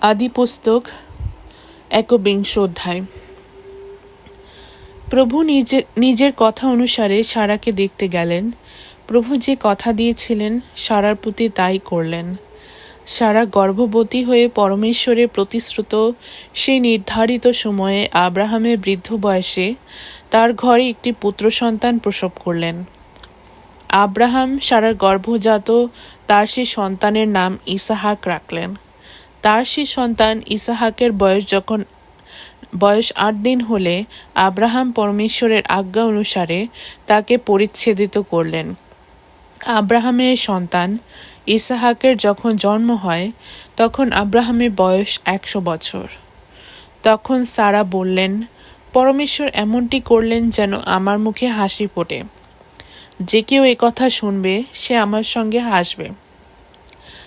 আদি পুস্তক একবিংশ অধ্যায়। প্রভু নিজে, নিজের কথা অনুসারে সারাকে দেখতে গেলেন। প্রভু যে কথা দিয়েছিলেন, সারার প্রতি তাই করলেন। সারা গর্ভবতী হয়ে পরমেশ্বরের প্রতিশ্রুত সেই নির্ধারিত সময়ে আব্রাহামের বৃদ্ধ বয়সে তার ঘরে একটি পুত্র সন্তান প্রসব করলেন। আব্রাহাম সারার গর্ভজাত, তার সেই সন্তানের নাম ইসাহাক রাখলেন। তার সেই সন্তান ইসাহাকের বয়স যখন, বয়স আট দিন হলে আব্রাহাম পরমেশ্বরের আজ্ঞা অনুসারে তাকে পরিচ্ছেদিত করলেন। আব্রাহামের সন্তান ইসাহাকের যখন জন্ম হয়, তখন আব্রাহামের বয়স একশো বছর। তখন সারা বললেন, পরমেশ্বর এমনটি করলেন যেন আমার মুখে হাসি ফোটে। যে কেউ কথা শুনবে, সে আমার সঙ্গে হাসবে।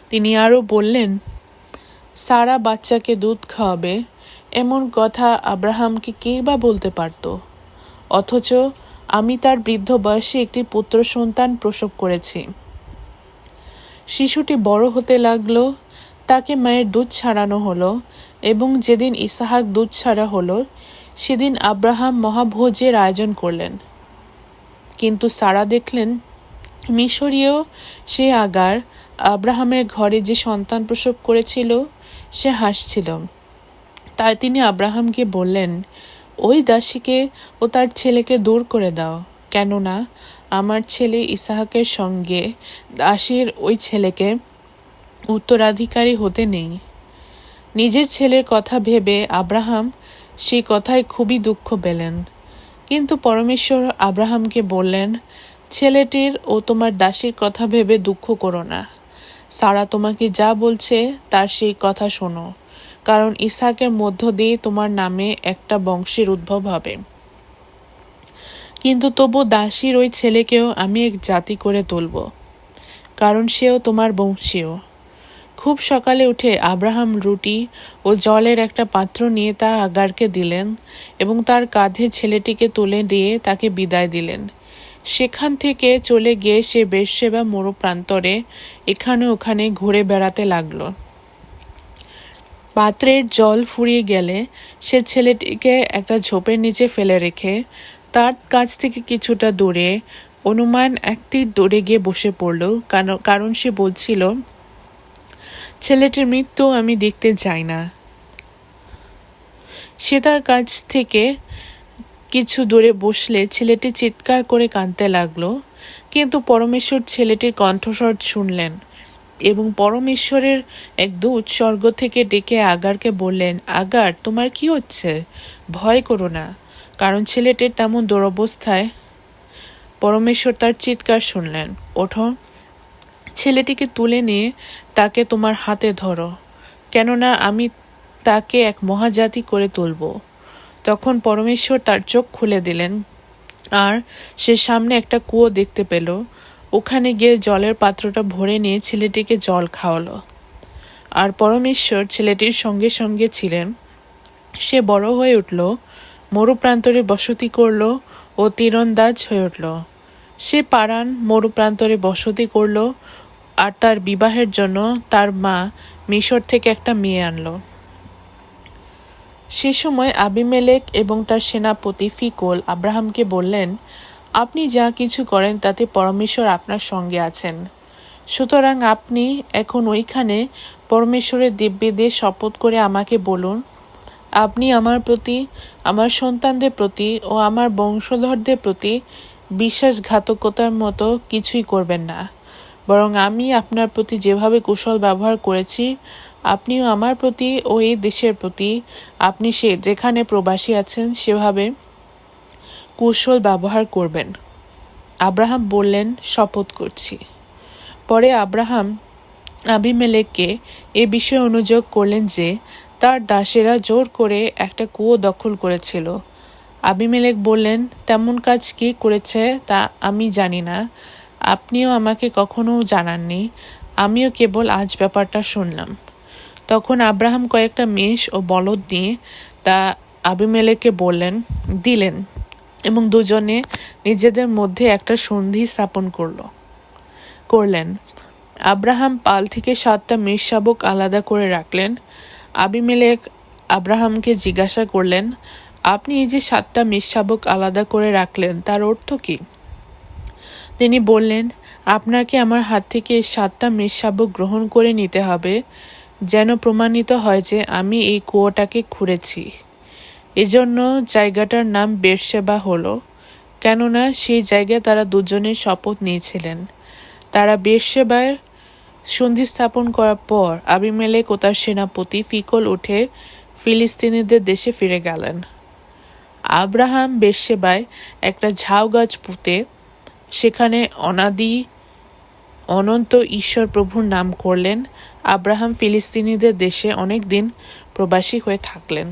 তিনি আরও বললেন সারা বাচ্চাকে দুধ খাওয়াবে, এমন কথা আব্রাহামকে কে বা বলতে পারত? অথচ আমি তার বৃদ্ধ বয়সে একটি পুত্র সন্তান প্রসব করেছি। শিশুটি বড় হতে লাগল, তাকে মায়ের দুধ ছাড়ানো হলো এবং যেদিন ইসাহাক দুধ ছাড়া হলো, সেদিন আব্রাহাম মহাভোজের আয়োজন করলেন। কিন্তু সারা দেখলেন, মিশরীয় সে আগার আব্রাহামের ঘরে যে সন্তান প্রসব করেছিল সে হাসছিল। তাই তিনি আব্রাহামকে বললেন, ওই দাসীকে ও তার ছেলেকে দূর করে দাও। কেননা আমার ছেলে ইসাহাকের সঙ্গে দাসীর ওই ছেলেকে উত্তরাধিকারী হতে নেই। নিজের ছেলের কথা ভেবে আব্রাহাম সেই কথায় খুবই দুঃখ পেলেন। কিন্তু পরমেশ্বর আব্রাহামকে বললেন, ছেলেটির ও তোমার দাসীর কথা ভেবে দুঃখ করো না। সারা তোমাকে যা বলছে, তার সেই কথা শোনো। কারণ ইসাকের মধ্য দিয়ে তোমার নামে একটা বংশের উদ্ভব হবে। কিন্তু তবু দাসীর ওই ছেলেকেও আমি এক জাতি করে তুলব, কারণ সেও তোমার বংশীয়। খুব সকালে উঠে আব্রাহাম রুটি ও জলের একটা পাত্র নিয়ে তা আগারকে দিলেন এবং তার কাঁধে ছেলেটিকে তুলে দিয়ে তাকে বিদায় দিলেন। সেখান থেকে চলে গিয়ে সে বেশসেবা মরু প্রান্তরে এখানে ওখানে ঘুরে বেড়াতে লাগল। পাত্রের জল ফুরিয়ে গেলে সে ছেলেটিকে একটা ঝোপের নিচে ফেলে রেখে তার কাছ থেকে কিছুটা দূরে অনুমান একটি দূরে গিয়ে বসে পড়ল কারণ সে বলছিল, ছেলেটির মৃত্যু আমি দেখতে চাই না। সে তার কাছ থেকে কিছু দূরে বসলে ছেলেটি চিৎকার করে কাঁদতে লাগল। কিন্তু পরমেশ্বর ছেলেটির কণ্ঠস্বর শুনলেন এবং পরমেশ্বরের এক দূত স্বর্গ থেকে ডেকে আগারকে বললেন, আগার, তোমার কি হচ্ছে? ভয় করো না, কারণ ছেলেটির তেমন দুরবস্থায় পরমেশ্বর তার চিৎকার শুনলেন, ওঠো, ছেলেটিকে তুলে নিয়ে তাকে তোমার হাতে ধরো, কেননা আমি তাকে এক মহাজাতি করে তুলব। তখন পরমেশ্বর তার চোখ খুলে দিলেন, আর সে সামনে একটা কুয়ো দেখতে পেল। ওখানে গিয়ে জলের পাত্রটা ভরে নিয়ে ছেলেটিকে জল খাওয়ালো। আর পরমেশ্বর ছেলেটির সঙ্গে সঙ্গে ছিলেন। সে বড় হয়ে উঠল, মরুপ্রান্তরে বসতি করল ও তীরন্দাজ হয়ে উঠল। সে পারান মরুপ্রান্তরে বসতি করল আর তার বিবাহের জন্য তার মা মিশর থেকে একটা মেয়ে আনলো। সে সময় আবিমেলেক এবং তার সেনাপতি ফিকোল আব্রাহামকে বললেন, আপনি যা কিছু করেন তাতে পরমেশ্বর আপনার সঙ্গে আছেন। সুতরাং আপনি এখন ওইখানে পরমেশ্বরের দিব্যদের শপথ করে আমাকে বলুন, আপনি আমার প্রতি, আমার সন্তানদের প্রতি ও আমার বংশধরদের প্রতি বিশ্বাসঘাতকতার মতো কিছুই করবেন না। বরং আমি আপনার প্রতি যেভাবে কুশল ব্যবহার করেছি আপনিও আমার প্রতি ও এই দেশের প্রতি, আপনি সে যেখানে প্রবাসী আছেন সেভাবে কৌশল ব্যবহার করবেন। আব্রাহাম বললেন, শপথ করছি। পরে আব্রাহাম আবিমেলেককে এ বিষয়ে অনুযোগ করলেন যে, তার দাসেরা জোর করে একটা কুয়ো দখল করেছিল। আবিমেলেক বললেন, তেমন কাজ কি করেছে তা আমি জানি না। আপনিও আমাকে কখনো জানাননি। আমিও কেবল আজ ব্যাপারটা শুনলাম। তখন আব্রাহাম কয়েকটা মেষ ও বলদ দিয়ে তা আবিমেলেকে বললেন, দিলেন এবং দুজনে নিজেদের মধ্যে একটা সন্ধি স্থাপন করল। করলেন। আব্রাহাম পাল থেকে সাতটা মেষ শাবক আলাদা করে রাখলেন। আবিমেলেক আব্রাহামকে জিজ্ঞাসা করলেন, আপনি এই যে সাতটা মেষশাবক আলাদা করে রাখলেন, তার অর্থ কী? তিনি বললেন, আপনাকে আমার হাত থেকে সাতটা মেষশাবক গ্রহণ করে নিতে হবে। যেন প্রমাণিত হয় যে আমি এই কুয়োটাকে খুঁড়েছি। এজন্য জায়গাটার নাম বেরসেবা হলো, কেননা সেই জায়গায় তারা দুজনের শপথ নিয়েছিলেন। তারা বেরসেবায় সন্ধি স্থাপন করার পর আবিমেলেক ও তার সেনাপতি ফিকল উঠে ফিলিস্তিনিদের দেশে ফিরে গেলেন। আব্রাহাম বেরসেবায় একটা ঝাউ গাছ পুঁতে সেখানে অনাদি অনন্ত ঈশ্বর প্রভুর নাম করলেন। আব্রাহাম ফিলিস্তিনিদের দেশে অনেক দিন প্রবাসী হয়ে থাকলেন।